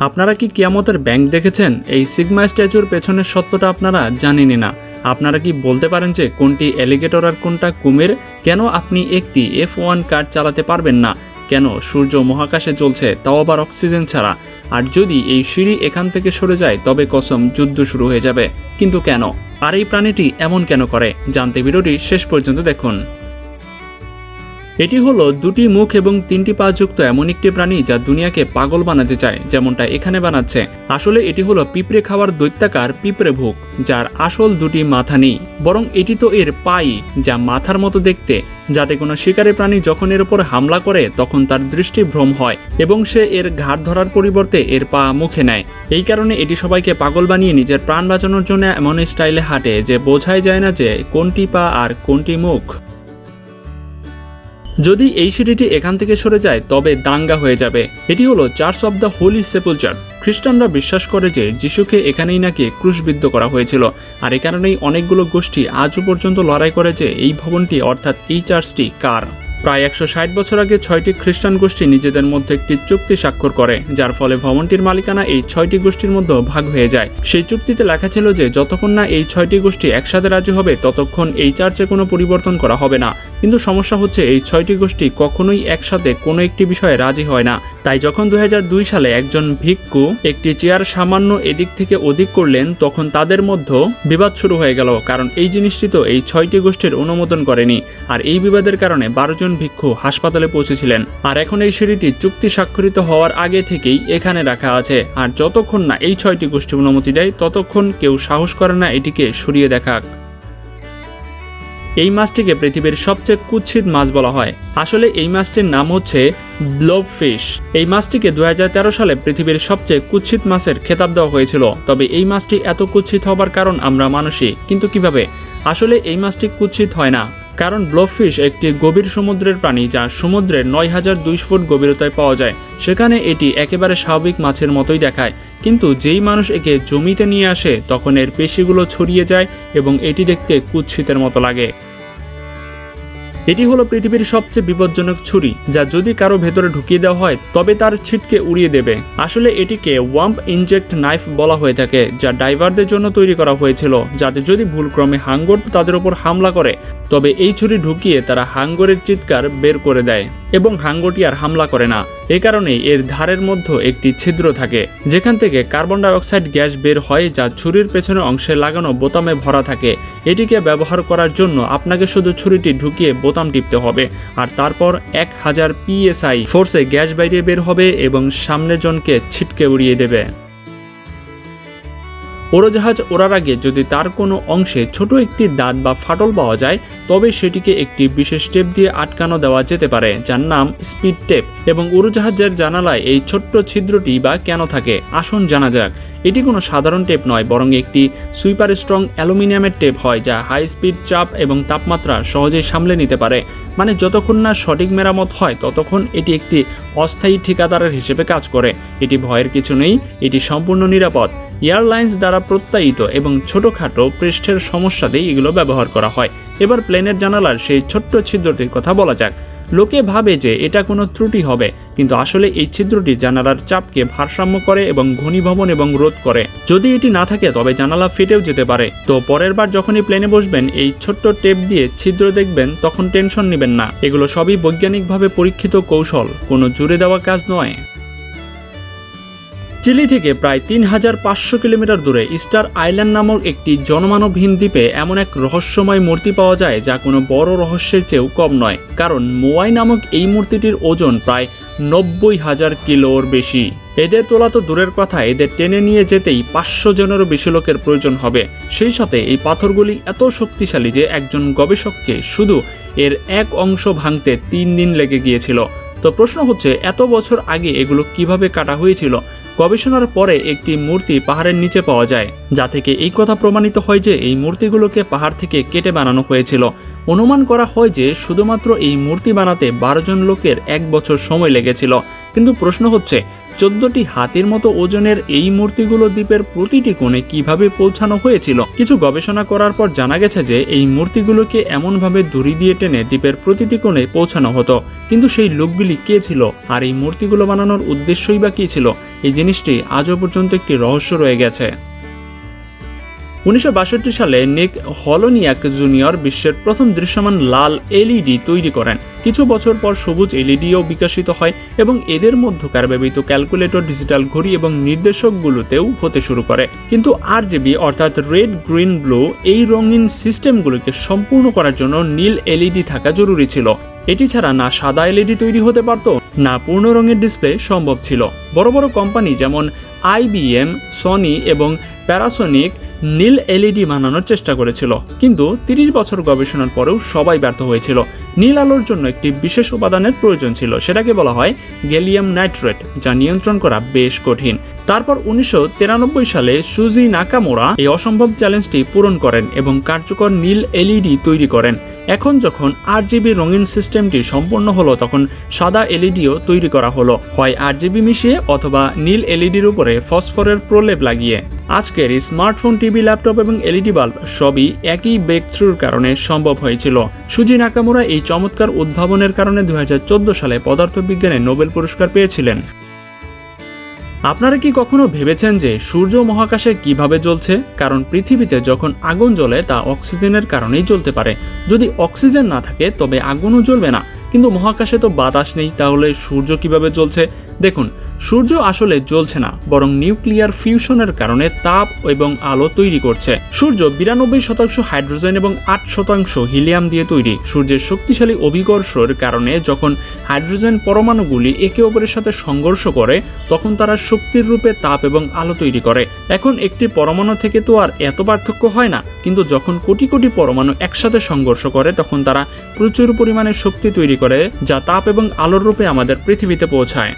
আপনারা কি কিয়ামতের ব্যাংক দেখেছেন? এই সিগমা স্ট্যাচুর পেছনের সত্যটা আপনারা জানেনই না। আপনারা কি বলতে পারেন যে কোনটি অ্যালিগেটর আর কোনটা কুমির? কেন আপনি একটি এফ ওয়ান কার চালাতে পারবেন না? কেন সূর্য মহাকাশে চলছে তাও আবার অক্সিজেন ছাড়া? আর যদি এই সিঁড়ি এখান থেকে সরে যায়, তবে কসম, যুদ্ধ শুরু হয়ে যাবে। কিন্তু কেন? আর এই প্রাণীটি এমন কেন করে? জানতে ভিডিওটি শেষ পর্যন্ত দেখুন। এটি হলো দুটি মুখ এবং তিনটি পা যুক্ত এমন একটি প্রাণী যা দুনিয়াকে পাগল বানাতে চায়, যেমনটা এখানে বানাচ্ছে। আসলে এটি হলো পিঁপড়ে খাওয়ার দৈত্যাকার পিঁপড়ে ভুক যার আসল দুটি মাথা নেই। বরং এটি তো এর পাই, যা মাথার মতো দেখতে। যাতে কোনো শিকারী প্রাণী যখন এর উপর হামলা করে, তখন তার দৃষ্টি ভ্রম হয় এবং সে এর ঘাড় ধরার পরিবর্তে এর পা মুখে নেয়। এই কারণে এটি সবাইকে পাগল বানিয়ে নিজের প্রাণ বাঁচানোর জন্য এমন স্টাইলে হাঁটে, যে বোঝাই যায় না যে কোনটি পা আর কোনটি মুখ। যদি এই সিঁড়িটি এখান থেকে সরে যায়, তবে দাঙ্গা হয়ে যাবে। এটি হলো church of the holy sepulchre খ্রিস্টানরা বিশ্বাস করে যে যিশুকে এখানেই নাকি ক্রুশবিদ্ধ করা হয়েছিল। আর এ কারণেই অনেকগুলো গোষ্ঠী আজও পর্যন্ত লড়াই করে যে এই ভবনটি, অর্থাৎ এই চার্চটি, কার? প্রায় একশো ষাট বছর আগে ছয়টি খ্রিস্টান গোষ্ঠী নিজেদের মধ্যে একটি চুক্তি স্বাক্ষর করে, যার ফলে ভবনটির মালিকানা এই ছয়টি গোষ্ঠীর মধ্যে ভাগ হয়ে যায়। সেই চুক্তিতে লেখা ছিল যে যতক্ষণ না এই ছয়টি গোষ্ঠী একসাথে রাজি হবে, ততক্ষণ এই চার্চে কোনো পরিবর্তন করা হবে না। কিন্তু সমস্যা হচ্ছে এই ছয়টি গোষ্ঠী কখনোই একসাথে কোনো একটি বিষয়ে রাজি হয় না। তাই যখন দুই হাজার দুই সালে একজন ভিক্ষু একটি চেয়ার সামান্য এদিক থেকে অধিক করলেন, তখন তাদের মধ্যে বিবাদ শুরু হয়ে গেল, কারণ এই জিনিসটি তো এই ছয়টি গোষ্ঠীর অনুমোদন করেনি। আর এই বিবাদের কারণে বারো জন ভিক্ষু হাসপাতালে পৌঁছেছিলেন। আর এখন এই সিঁড়িটি চুক্তি স্বাক্ষরিত হওয়ার আগে থেকেই এখানে রাখা আছে। আর যতক্ষণ না এই ছয়টি গোষ্ঠী অনুমতি দেয়, ততক্ষণ কেউ সাহস করে না এটিকে সরিয়ে দেখাক। এই মাছটিকে পৃথিবীর সবচেয়ে কুৎসিত মাছ বলা হয়। আসলে এই মাছটির নাম হচ্ছে ব্লোব ফিশ এই মাছটিকে দুহাজার তেরো সালে পৃথিবীর সবচেয়ে কুৎসিত মাছের খেতাব দেওয়া হয়েছিল। তবে এই মাছটি এত কুৎসিত হবার কারণ আমরা মানুষই। কিন্তু কীভাবে? আসলে এই মাছটি কুৎসিত হয় না। কারণ ব্লোফিশ একটি গভীর সমুদ্রের প্রাণী যা সমুদ্রের নয় হাজার দুইশো ফুট গভীরতায় পাওয়া যায়। সেখানে এটি একেবারে স্বাভাবিক মাছের মতোই দেখায়। কিন্তু যেই মানুষ একে জমিতে নিয়ে আসে, তখন এর পেশিগুলো ছড়িয়ে যায় এবং এটি দেখতে কুৎসিতের মতো লাগে। এটি হলো পৃথিবীর সবচেয়ে বিপজ্জনক ছুরি, যা যদি কারও ভেতরে ঢুকিয়ে দেওয়া হয়, তবে তার ছিটকে উড়িয়ে দেবে। আসলে এটিকে ওয়াম্প ইনজেক্ট নাইফ বলা হয়ে থাকে, যা ডাইভারদের জন্য তৈরি করা হয়েছিল, যাতে যদি ভুলক্রমে হাঙ্গর তাদের উপর হামলা করে, তবে এই ছুরি ঢুকিয়ে তারা হাঙ্গরের চিৎকার বের করে দেয় এবং হাঙ্গরটি আর হামলা করে না। এ কারণেই এর ধারের মধ্যে একটি ছিদ্র থাকে, যেখান থেকে কার্বন ডাইঅক্সাইড গ্যাস বের হয়, যা ছুরির পেছনে অংশে লাগানো বোতামে ভরা থাকে। এটিকে ব্যবহার করার জন্য আপনাকে শুধু ছুরিটি ঢুকিয়ে বোতাম টিপতে হবে। আর তারপর এক হাজার পিএসআই ফোর্সে গ্যাস বাইরে বের হবে এবং সামনের জনকে ছিটকে উড়িয়ে দেবে। উড়োজাহাজ ওড়ার আগে যদি তার কোনো অংশে ছোট একটি দাঁত বা ফাটল পাওয়া যায়, তবে সেটিকে একটি বিশেষ টেপ দিয়ে আটকানো দেওয়া যেতে পারে, যার নাম স্পিড টেপ, এবং উড়োজাহাজের জানালায় এই ছোট্ট ছিদ্রটি বা কেন থাকে, আসুন জানা যাক। এটি কোনো সাধারণ টেপ নয়, বরং একটি সুইপার স্ট্রং অ্যালুমিনিয়ামের টেপ হয়, যা হাই স্পিড চাপ এবং তাপমাত্রা সহজেই সামলে নিতে পারে। মানে যতক্ষণ না সঠিক মেরামত হয়, ততক্ষণ এটি একটি অস্থায়ী ঠিকাদারের হিসেবে কাজ করে। এটি ভয়ের কিছু নেই, এটি সম্পূর্ণ নিরাপদ। এয়ারলাইন্স দ্বারা প্রত্যায়িত এবং ছোটোখাটো পৃষ্ঠের সমস্যাতেই এগুলো ব্যবহার করা হয়। এবার প্লেনের জানালার সেই ছোট্ট ছিদ্রটির কথা বলা যাক। লোকে ভাবে যে এটা কোনো ত্রুটি হবে, কিন্তু আসলে এই ছিদ্রটি জানালার চাপকে ভারসাম্য করে এবং ঘনীভবন এবং রোধ করে। যদি এটি না থাকে, তবে জানালা ফেটেও যেতে পারে। তো পরের বার যখনই প্লেনে বসবেন, এই ছোট্ট টেপ দিয়ে ছিদ্র দেখবেন, তখন টেনশন নেবেন না। এগুলো সবই বৈজ্ঞানিকভাবে পরীক্ষিত কৌশল। কোনো জুড়ে দেওয়া কাজ নয়। চিলি থেকে প্রায় তিন হাজার পাঁচশো কিলোমিটার দূরে স্টার আইল্যান্ড নামক একটি জনমানবহীন দ্বীপে এমন এক রহস্যময় মূর্তি পাওয়া যায় যা কোনো বড় রহস্যের চেয়েও কম নয়, কারণ মোয়াই নামক এই মূর্তিটির ওজন প্রায় নব্বই হাজার কিলোর বেশি। এদের তোলা তো দূরের কথা, এদের টেনে নিয়ে যেতেই পাঁচশো জনেরও বেশি লোকের প্রয়োজন হবে। সেই সাথে এই পাথরগুলি এত শক্তিশালী যে একজন গবেষককে শুধু এর এক অংশ ভাঙতে তিন দিন লেগে গিয়েছিল। তো প্রশ্ন হচ্ছে, এত বছর আগে এগুলো কীভাবে কাটা হয়েছিল? গবেষণার পরে একটি মূর্তি পাহাড়ের নিচে পাওয়া যায়, যা থেকে এই কথা প্রমাণিত হয় যে এই মূর্তিগুলোকে পাহাড় থেকে কেটে বানানো হয়েছিল। অনুমান করা হয় যে শুধুমাত্র এই মূর্তি বানাতে বারো জন লোকের এক বছর সময় লেগেছিল। কিন্তু প্রশ্ন হচ্ছে চোদ্দটি হাতির মতো ওজনের এই মূর্তিগুলো দ্বীপের প্রতিটি কোণে কীভাবে পৌঁছানো হয়েছিল? কিছু গবেষণা করার পর জানা গেছে যে, এই মূর্তিগুলোকে এমনভাবে দড়ি দিয়ে টেনে দ্বীপের প্রতিটি কোণে পৌঁছানো হতো। কিন্তু সেই লোকগুলি কে ছিল? আর এই মূর্তিগুলো বানানোর উদ্দেশ্যই বা কী ছিল? এই জিনিসটি আজও পর্যন্ত একটি রহস্য রয়ে গেছে। উনিশশো বাষট্টি সালে নিক হলোনিয়াক জুনিয়র বিশ্বের প্রথম দৃশ্যমান লাল এলইডি তৈরি করেন। কিছু বছর পর সবুজ এলইডিও বিকশিত হয় এবং এদের মধ্যকার ব্যবহৃত ক্যালকুলেটর, ডিজিটাল ঘড়ি এবং নির্দেশকগুলোতেও হতে শুরু করে। কিন্তু আরজিবি অর্থাৎ রেড, গ্রিন, ব্লু এই রঙিন সিস্টেমগুলোকে সম্পূর্ণ করার জন্য নীল এলইডি থাকা জরুরি ছিল। এটি ছাড়া না সাদা এলইডি তৈরি হতে পারত, না পূর্ণ রঙের ডিসপ্লে সম্ভব ছিল। বড় বড় কোম্পানি যেমন আইবিএম সনি এবং প্যারাসোনিক নীল এলইডি বানানোর চেষ্টা করেছিল, কিন্তু তিরিশ বছর গবেষণার পরেও সবাই ব্যর্থ হয়েছিল। নীল আলোর জন্য একটি বিশেষ উপাদানের প্রয়োজন ছিল, সেটাকে বলা হয় গ্যালিয়াম নাইট্রেট, যা নিয়ন্ত্রণ করা বেশ কঠিন। তারপর উনিশশো সালে সুজি নাকামোরা এই অসম্ভব চ্যালেঞ্জটি পূরণ করেন এবং কার্যকর নীল এলইডি তৈরি করেন। এখন যখন আট জিবি রঙিন সিস্টেমটি সম্পন্ন হলো, তখন সাদা এলইডিও তৈরি করা হলো। হয় আট জিবি মিশিয়ে অথবা নীল এলইডির উপরে ফসফরের প্রলেপ লাগিয়ে। আজকের স্মার্টফোন, টিভি, ল্যাপটপ এবং এলইডি বাল্ব সবই একই ব্রেক থ্রুর কারণে সম্ভব হয়েছিল। সুজি নাকামুরা এই চমৎকার উদ্ভাবনের কারণে দুই হাজার চোদ্দ সালে পদার্থবিজ্ঞানে নোবেল পুরস্কার পেয়েছিলেন। আপনারা কি কখনো ভেবেছেন যে সূর্য মহাকাশে কীভাবে জ্বলছে? কারণ পৃথিবীতে যখন আগুন জ্বলে তা অক্সিজেনের কারণেই জ্বলতে পারে। যদি অক্সিজেন না থাকে, তবে আগুনও জ্বলবে না। কিন্তু মহাকাশে তো বাতাস নেই, তাহলে সূর্য কীভাবে জ্বলছে? দেখুন সূর্য আসলে জ্বলছে না, বরং নিউক্লিয়ার ফিউশনের কারণে তাপ এবং আলো তৈরি করছে। সূর্য বিরানব্বই শতাংশ হাইড্রোজেন এবং আট শতাংশ হিলিয়াম দিয়ে তৈরি। সূর্যের শক্তিশালী অভিকর্ষর কারণে যখন হাইড্রোজেন পরমাণুগুলি একে অপরের সাথে সংঘর্ষ করে, তখন তারা শক্তির রূপে তাপ এবং আলো তৈরি করে। এখন একটি পরমাণু থেকে তো আর এত পার্থক্য হয় না, কিন্তু যখন কোটি কোটি পরমাণু একসাথে সংঘর্ষ করে, তখন তারা প্রচুর পরিমাণে শক্তি তৈরি করে, যা তাপ এবং আলোর রূপে আমাদের পৃথিবীতে পৌঁছায়।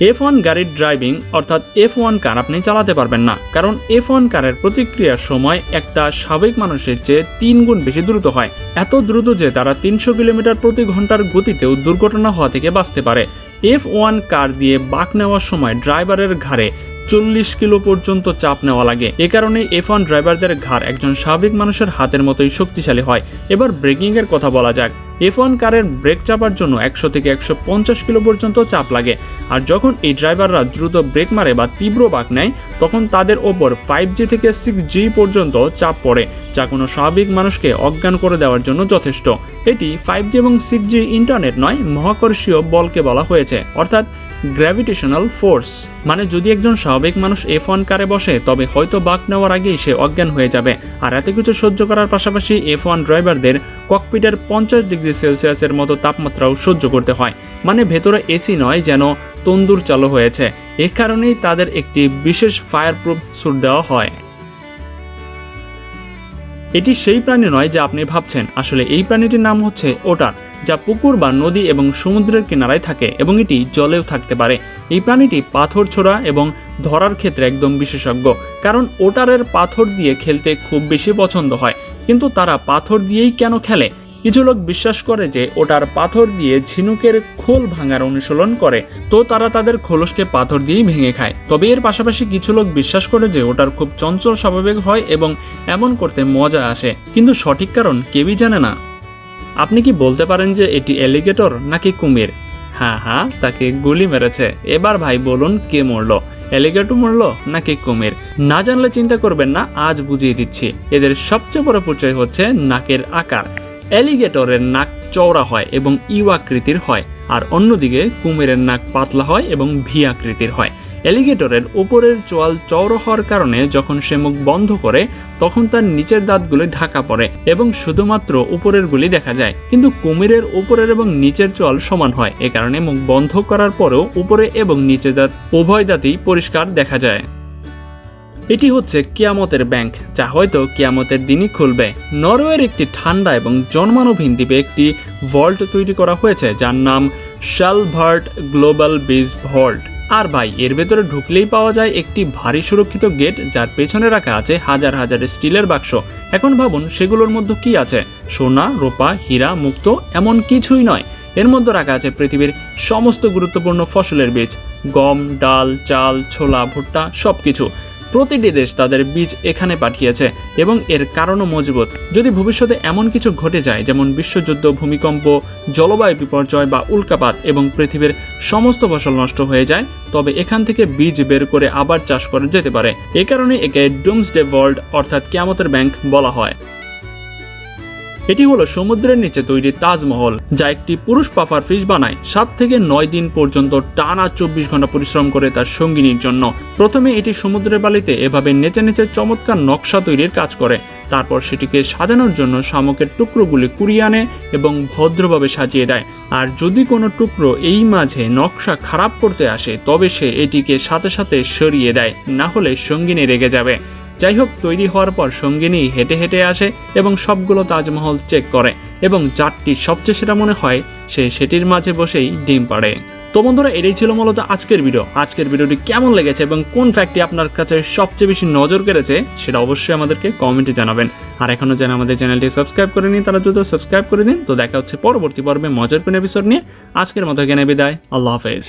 এফ ওয়ান গাড়ির ড্রাইভিং অর্থাৎ এফ ওয়ান কার আপনি চালাতে পারবেন না। কারণ এফ ওয়ান কারের প্রতিক্রিয়ার সময় একটা স্বাভাবিক মানুষের চেয়ে তিন গুণ বেশি দ্রুত হয়। এত দ্রুত যে তারা তিনশো কিলোমিটার প্রতি ঘণ্টার গতিতেও দুর্ঘটনা হওয়া থেকে বাঁচতে পারে। এফ ওয়ান কার দিয়ে বাঁক নেওয়ার সময় ড্রাইভারের ঘাড়ে চল্লিশ কিলো পর্যন্ত চাপ নেওয়া লাগে। এ কারণে এফ ওয়ান ড্রাইভারদের ঘাড় একজন স্বাভাবিক মানুষের হাতের মতোই শক্তিশালী হয়। এবার ব্রেকিংয়ের কথা বলা যাক। এফ ওয়ান কারের ব্রেক চাপার জন্য একশো থেকে একশো পঞ্চাশ কিলো পর্যন্ত চাপ লাগে। আর যখন এই ড্রাইভাররা দ্রুত ব্রেক মারে বা তীব্র বাঁক নেয়, তখন তাদের ওপর ফাইভ জি থেকে সিক্স জি পর্যন্ত চাপ পড়ে, যা কোনো স্বাভাবিক মানুষকে অজ্ঞান করে দেওয়ার জন্য যথেষ্ট। এটি ফাইভ জি এবং সিক্স জি ইন্টারনেট নয়, মহাকর্ষীয় বলকে বলা হয়েছে, অর্থাৎ গ্র্যাভিটেশনাল ফোর্স মানে যদি একজন স্বাভাবিক মানুষ এফ ওয়ান কারে বসে, তবে হয়তো বাক নেওয়ার আগেই সে অজ্ঞান হয়ে যাবে। আর এত কিছু সহ্য করার পাশাপাশি এফ ওয়ান ড্রাইভারদের ককপিটের পঞ্চাশ ডিগ্রি সেলসিয়াসের মতো তাপমাত্রাও সহ্য করতে হয়। মানে ভেতরে এসি নয় যেন তন্দুর চালু হয়েছে। এ কারণেই তাদের একটি বিশেষ ফায়ার প্রুফ স্যুট দেওয়া হয়। এটি সেই প্রাণী নয় যা আপনি ভাবছেন। আসলে এই প্রাণীটির নাম হচ্ছে ওটার, যা পুকুর বা নদী এবং সমুদ্রের কিনারায় থাকে এবং এটি জলেও থাকতে পারে। এই প্রাণীটি পাথর ছোড়া এবং ধরার ক্ষেত্রে একদম বিশেষজ্ঞ, কারণ ওটারের পাথর দিয়ে খেলতে খুব বেশি পছন্দ হয়। কিন্তু তারা পাথর দিয়েই কেন খেলে? কিছু লোক বিশ্বাস করে যে ওটার পাথর দিয়ে ঝিনুকের খোল ভাঙার অনুশীলন করে, তো তারা তাদের খোলসকে পাথর দিয়েই ভেঙে খায়। তবে এর পাশাপাশি কিছু লোক বিশ্বাস করে যে ওটার খুব চঞ্চল স্বাভাবিক হয় এবং এমন করতে মজা আসে। কিন্তু সঠিক কারণ কেউই জানে না। আপনি কি বলতে পারেন যে এটি এলিগেটর নাকি কুমির? হ্যাঁ হ্যাঁ তাকে গুলি মেরেছে। এবার ভাই, বলুন কে মরল? এলিগেটর মরল নাকি কুমির? না জানলে চিন্তা করবেন না, আজ বুঝিয়ে দিচ্ছি। এদের সবচেয়ে বড় পরিচয় হচ্ছে নাকের আকার। অ্যালিগেটরের নাক চওড়া হয় এবং ইউ আকৃতির হয়, আর অন্যদিকে কুমিরের নাক পাতলা হয় এবং ভি আকৃতির হয়। অ্যালিগেটরের উপরের চোয়াল চওড়া হওয়ার কারণে যখন সে মুখ বন্ধ করে, তখন তার নিচের দাঁতগুলি ঢাকা পড়ে এবং শুধুমাত্র উপরের গুলি দেখা যায়। কিন্তু কুমিরের উপরের এবং নিচের চোয়াল সমান হয়, এ কারণে মুখ বন্ধ করার পরেও উপরে এবং নিচের দাঁত উভয় দাঁতই পরিষ্কার দেখা যায়। এটি হচ্ছে কিয়ামতের ব্যাংক, যা হয়তো কিয়ামতের দিনই খুলবে। নরওয়ের একটি ঠান্ডা এবং জন্মানোভীন দ্বীপে একটি ভল্ট তৈরি করা হয়েছে, যার নাম শালভার্ট গ্লোবাল বিজ ভল্ট। আর ভাই, এর ভেতরে ঢুকলেই পাওয়া যায় একটি ভারী সুরক্ষিত গেট, যার পেছনে রাখা আছে হাজার হাজার স্টিলের বাক্স। এখন ভাবুন, সেগুলোর মধ্যে কি আছে? সোনা, রোপা, হীরা, মুক্ত, এমন কিছুই নয়। এর মধ্যে রাখা আছে পৃথিবীর সমস্ত গুরুত্বপূর্ণ ফসলের বীজ। গম, ডাল, চাল, ছোলা, ভুট্টা সব কিছু প্রতিটি দেশ তাদের বীজ এখানে পাঠিয়েছে এবং এর কারণও মজবুত। যদি ভবিষ্যতে এমন কিছু ঘটে যায়, যেমন বিশ্বযুদ্ধ, ভূমিকম্প, জলবায়ু বিপর্যয় বা উল্কাপাত এবং পৃথিবীর সমস্ত ফসল নষ্ট হয়ে যায়, তবে এখান থেকে বীজ বের করে আবার চাষ করা যেতে পারে। এ কারণে একে ডুমসডে ওয়ার্ল্ড অর্থাৎ ক্যামতের ব্যাংক বলা হয়। এটি হলো সমুদ্রের নিচে তৈরি তাজমহল, যা একটি পুরুষ পাফার ফিশ বানায়। সাত থেকে নয় দিন পর্যন্ত টানা চব্বিশ ঘণ্টা পরিশ্রম করে তার সঙ্গিনীর জন্য। প্রথমে এটি সমুদ্রের বালিতে এভাবে নেচে নেচে চমৎকার নকশা তৈরির কাজ করে। তারপর সেটিকে সাজানোর জন্য শামুকের টুকরোগুলি কুড়িয়ে আনে এবং ভদ্রভাবে সাজিয়ে দেয়। আর যদি কোনো টুকরো এই মাঝে নকশা খারাপ করতে আসে, তবে সে এটিকে সাথে সাথে সরিয়ে দেয়। না হলে সঙ্গিনী রেগে যাবে। যাই হোক তৈরি হওয়ার পর সঙ্গিনী হেঁটে হেঁটে আসে এবং সবগুলো তাজমহল চেক করে এবং যারটি সবচেয়ে সেরা মনে হয়, সে সেটির মাঝে বসেই ডিম পাড়ে। তো বন্ধুরা, এটাই ছিল মূলত আজকের ভিডিও আজকের ভিডিওটি কেমন লেগেছে এবং কোন ফ্যাক্টটি আপনার কাছে সবচেয়ে বেশি নজর কেড়েছে, সেটা অবশ্যই আমাদেরকে কমেন্টে জানাবেন। আর এখনও যেন আমাদের চ্যানেলটি সাবস্ক্রাইব করে নিন তারা দ্রুত সাবস্ক্রাইব করে দিন তো দেখা হচ্ছে পরবর্তী পর্বে মজার কোন এপিসোড নিয়ে। আজকের মতো এখানে বিদায়। আল্লাহ হাফেজ।